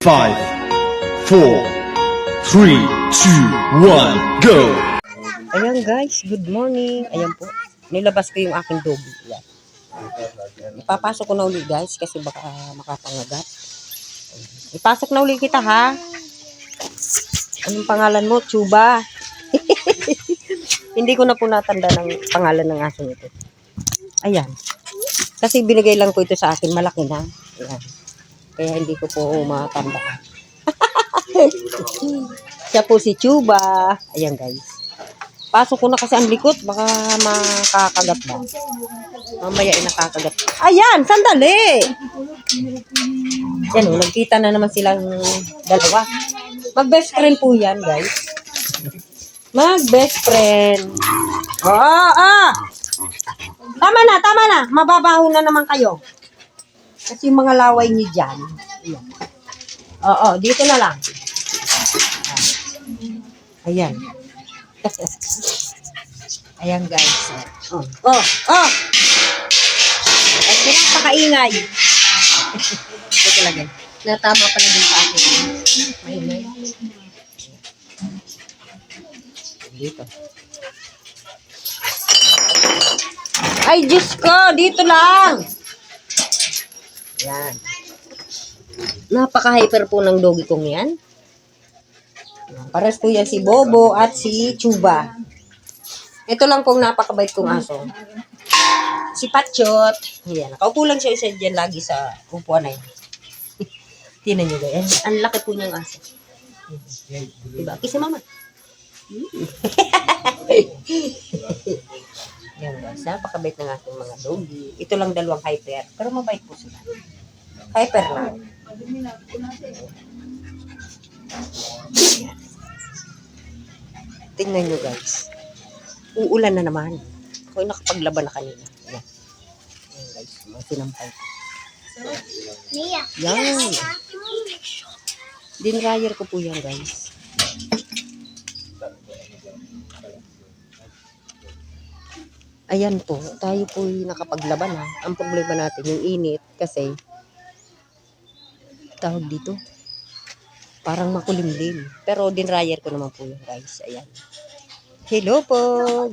Five, four, three, two, one, go! Ayan guys, good morning. Ayan po. Nilabas ko yung aking doggy. Ayan. Ipapasok ko na uli guys kasi baka makapangagat. Ipasok na uli kita ha. Anong pangalan mo? Chuba. Hindi ko na po natanda ng pangalan ng aso nito. Ayan. Kasi binigay lang ko ito sa akin. Malaki na. Ayan. Kaya hindi ko po matanda. Siya po si Chuba. Ayan guys. Pasok ko na kasi ang likot. Baka makakagat ba. Mamaya ay nakakagat. Ayan! Sandali! Yan o, nagkita na naman silang dalawa. Mag-best friend po yan, guys. Mag-best friend. Oo, ah! Tama na, tama na. Mababaho na naman kayo. Kasi yung mga laway niyo dyan. Ayan. Oo, dito na lang. Ayan. Ayan guys. Oh, oh, oh! At pinapakaingay. Ito lagay. Natama pala din sa akin. Dito. Ay, Diyos ko! Dito lang! Yan. Napaka-hyper po ng doggy kong yan. Pares po yan si Bobo at si Chuba. Ito lang pong napakabait kong aso. Si Patchot. Ayan. Nakaupo lang siya isa dyan lagi sa upuan na yan. Tinan nyo guys. Ang laki po niyang aso. Diba? Kiss si mama. Yan guys. Napakabait ng ating mga doggy. Ito lang dalawang hyper. Pero mabait po sila. Hyper lang. Tingnan nyo guys. Uulan na naman. Ako yung nakapaglaban na kanina. Ayan. Ayan guys. Sinampay. Yan. Dinryer ko po yan guys. Ayan po, tayo po nakapaglaban ha. Ang problema natin yung init kasi tawag dito. Parang makulimlim. Pero dinryer ko naman po yun guys. Ayan. Hello po.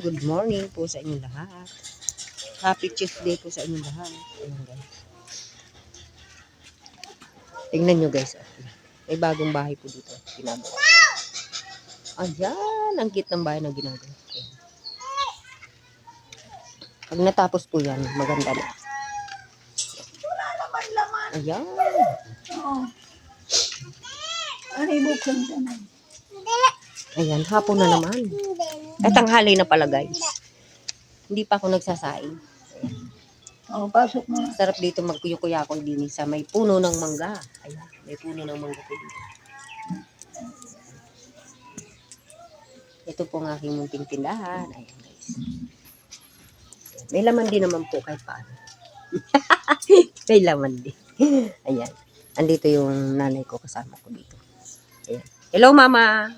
Good morning po sa inyong lahat. Happy Tuesday po sa inyong lahat. Ayan guys. Tingnan nyo guys. ah. May bagong bahay po dito. Ginagawa. Ayan. Ang cute ng bahay na ginagawa. Pag natapos po yan, maganda na. Ayan. Ayan, hapon na naman. At tanghali na pala guys. Hindi pa ako nagsasaing. Oh, pasok mo. Sarap dito magkuyo-kuyakol din sa may puno ng mangga. Ayan, may puno ng mangga po dito. Ito po ang aking munting tindahan. Ayan guys. May laman din naman po kahit paano. may laman din. Ayan. Andito yung nanay ko kasama ko dito. Ayan. Hello mama.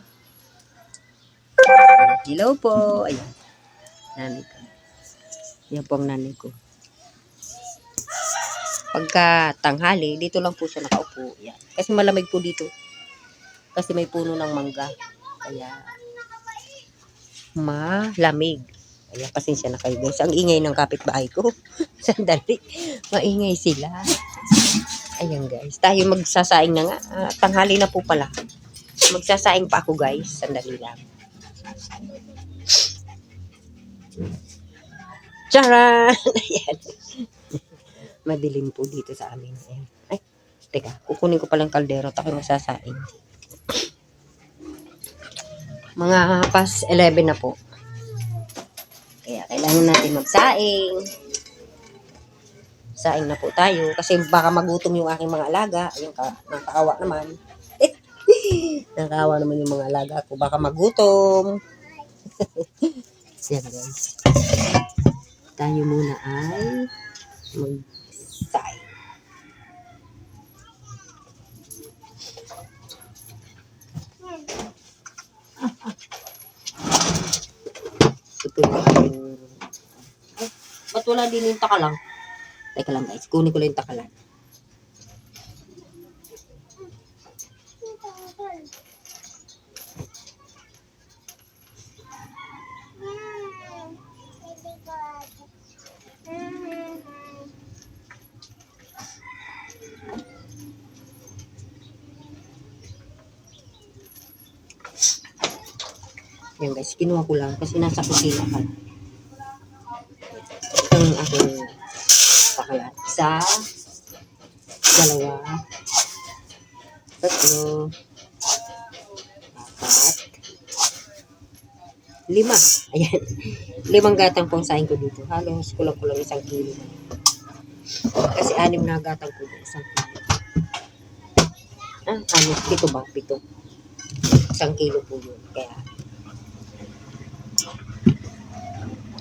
Hello po. Ayan. Nanay ko. Yan po ang nanay ko. Pagka tanghali, dito lang po siya nakaupo. Yan. Kasi malamig po dito. Kasi may puno ng mangga. Kaya malamig. Kaya pasensya na kayo guys. Ang ingay ng kapitbahay ko. Sandali. Maingay sila. Ayan guys. Tayo magsasaing na nga. Ah, tanghali na po pala. Magsasaing pa ako guys. Sandali lang. Charan! Ayan. Madilim po dito sa amin. Ayan. Ay, teka. Kukunin ko palang kaldero. Tayo magsasaing. Mga pas 11 na po. Kaya kailangan natin magsaing. Saing na po tayo. Kasi baka magutom yung aking mga alaga. Ayun ka, nakakawa naman. nakakawa naman yung mga alaga ko. Baka magutom. Yan guys. Tayo muna ay mag-saing. Ito yung aking... Ay, ba't wala din yung takalang? Teka lang guys, kunin ko lang yung takalan. Yan guys, kinuha ko lang kasi nasa kusina pa. Itong aking pakalat. Isa, dalawa, tatlo, apat, lima. Ayan. Limang gatang po ang sain ko dito. Halos kulang-kulang isang kilo. Kasi anim na gatang po dito. Isang kilo. Ah, ano? Pito ba? Pito. Isang kilo po yun. Kaya,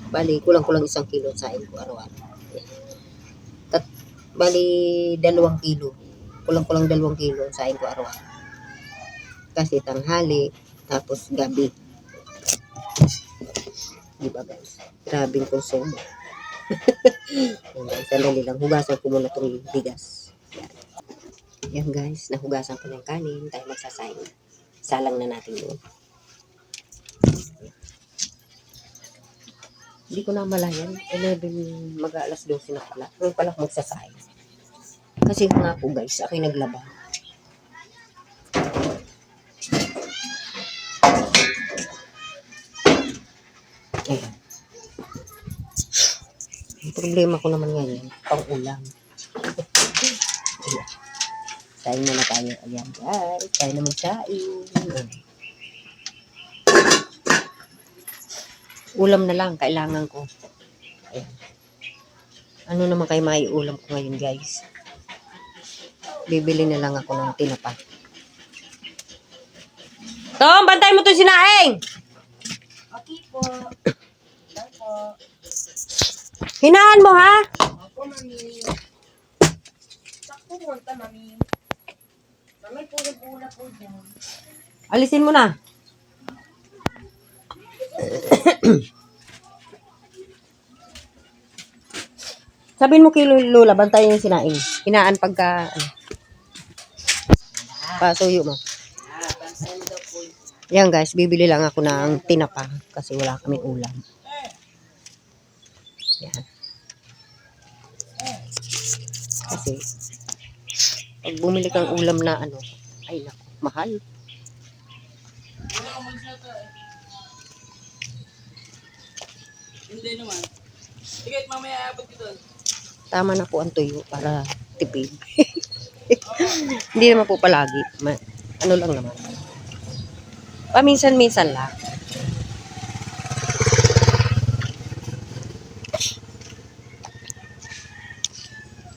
bali, kulang-kulang isang kilo sa ko araw-araw. Tat, bali, dalawang kilo. Kulang-kulang dalawang kilo sa ko araw-araw. Kasi tanghali, tapos gabi. Di ba guys? Grabing konsumo. Yan guys, sandali lang. Hugasan ko muna itong bigas. Yan. Yan guys, nahugasan ko ng kanin. Tayo magsasaing. Salang na natin yun. Hindi ko na malayan. 11, mag alas 12 na pala. Ngayon pala ako magsasaing. Kasi nga po guys, ako'y naglaba. Ayan. Problema ko naman ngayon, pang ulam. Ayan. Saing muna tayo. Ayan guys, tayo na magsaing. Ayan. Ulam na lang, kailangan ko. Ayan. Ano naman kayo may ulam ko ngayon guys? Bibili na lang ako ng tinapa. Tom, bantay mo to sinaing! Okay po. Okay po. Hinaan mo ha? Ako, mami. Sakto mo ta, mami. Mamay pula-pula po dyan. Alisin mo na. Sabihin mo kay Lola, bantayan yung sinaing. Hinaan pagka, ano. Pasuyo mo. Yan guys, bibili lang ako ng tinapa kasi wala kaming ulam. Yan. Kasi, pag bumili kang ulam na ano, ay naku, mahal. Hindi naman. Sige, mamaya abot ko. Tama na po ang tuyo para tipid. Hindi naman po palagi. Ma- ano lang naman. Paminsan-minsan lang.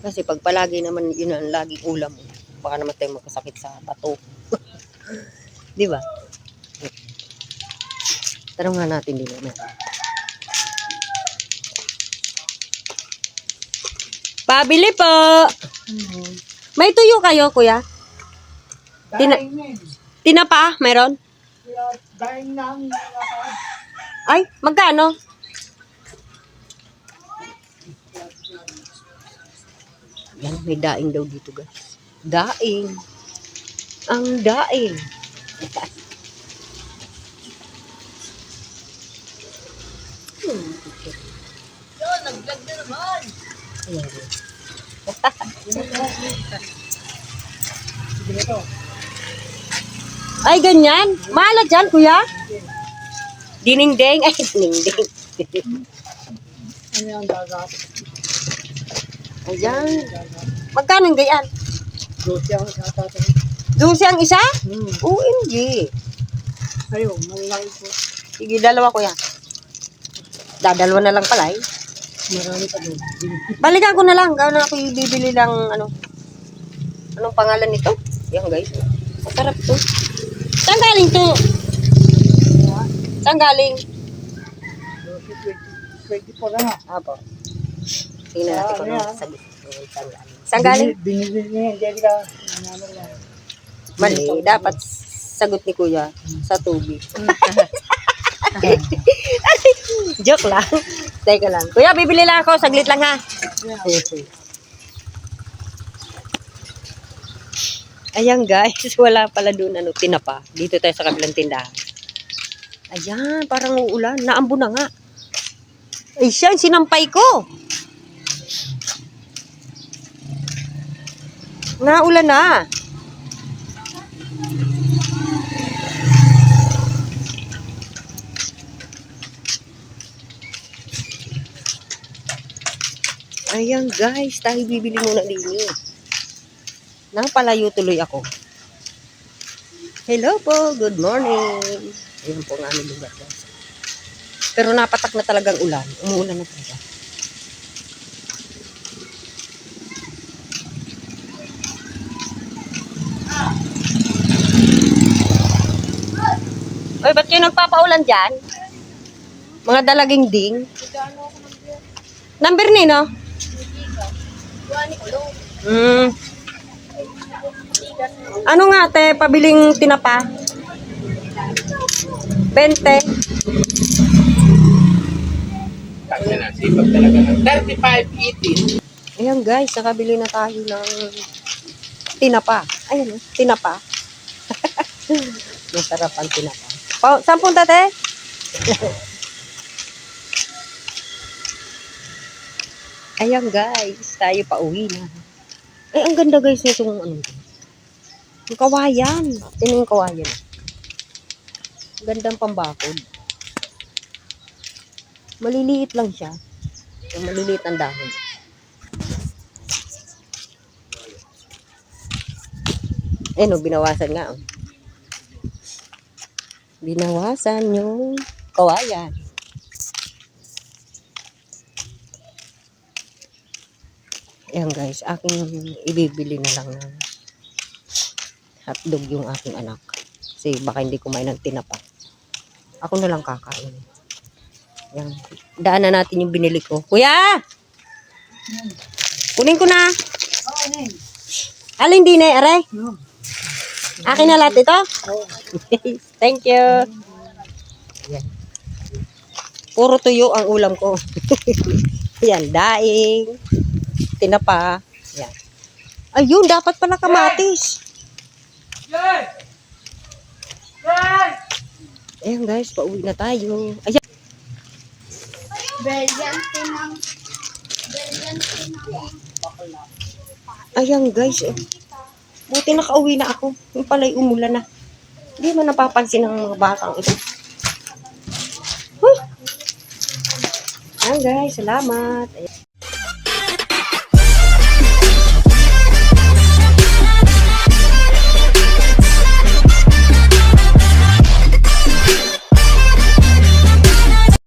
Kasi pag palagi naman yun ang laging ulam mo, baka naman tayo magkasakit sa bato. Di ba? Tanong nga natin din naman. Pabili po! May tuyo kayo, kuya? Tina-. Tinapa, meron? Ay, magkano? Yan, may daing daw dito, guys. Daing. Ang daing. Yun, nag-vlog na naman. Ayan. To. Ay, ganyan? Malat dyan, kuya? Diningding? Ay, diningding. Ano? Ayan. Magkano yung gayan? Dosi ang katatay. Dulce ang isa? Hmm. OMG. Ayun, malaki po. Sige, dalawa kuya. Dadalawa na lang pala eh. Marami pa doon. Balikan ko na lang. Gawin na ako yung bibili lang, ano. Anong pangalan nito? Yan guys. Masarap to. Saan galing to? Saan galing? Dosi, 20, 24 na. Apo. Tingnan natin kung ano sabi. Saan galing? Binili niya. Mali. Dapat sagot ni kuya sa tubig. Joke lang. Teka lang. Kuya, bibili lang ako. Saglit lang ha. Ayan guys, wala pala doon ano, tinapa. Dito tayo sa kabilang tindahan. Ayan, parang uulan. Naambo na nga. Ay siya, sinampay ko. Naulan na. Ayan guys, tayo bibili muna din eh. Nang palayo tuloy ako. Hello po, good morning. Ayan po ang aming lugar guys. Pero napatak na talagang ulan. Umuulan na talaga. Oy, ba't kayo nagpapaulan dyan? Mga dalaging ding. Number ni, no? Hmm. Ano nga, te? Pabiling tinapa? 20. Tangin na, sipag talaga ng 35, 18. Ayan guys, nakabili na tayo ng tinapa. Ayan, oh, tinapa. Masarap ang tinapa. Pa, saan punta, te? Ayan guys, tayo pa uwi na. Eh, ang ganda guys nitong ano. Yung kawayan. Tingnan yung kawayan. Gandang pambakod. Maliliit lang siya. Yung maliliit ang dahon. Eh no, binawasan nga. Oh. Binawasan yung kawayan. Ayan guys, aking ibibili na lang ng hotdog yung aking anak. Kasi baka hindi kumain ng tinapa. Ako na lang kakain. Yan. Daanan natin yung binili ko. Kuya! Kunin ko na. Alin din eh, aray? Akin na lahat ito? Thank you. Yan. Puro tuyo ang ulam ko. Yan, daing. Tinapa. Yan. Ayun, dapat pala kamatis. Ayan guys, pauwi na tayo. Ayan. Brilyante ng... Brilyante ng... Ayan guys. eh. Buti nakauwi na ako. Yung pala'y umulan na. Hindi mo napapansin ng mga batang ito. Huy! Ayan guys, salamat. Ayan.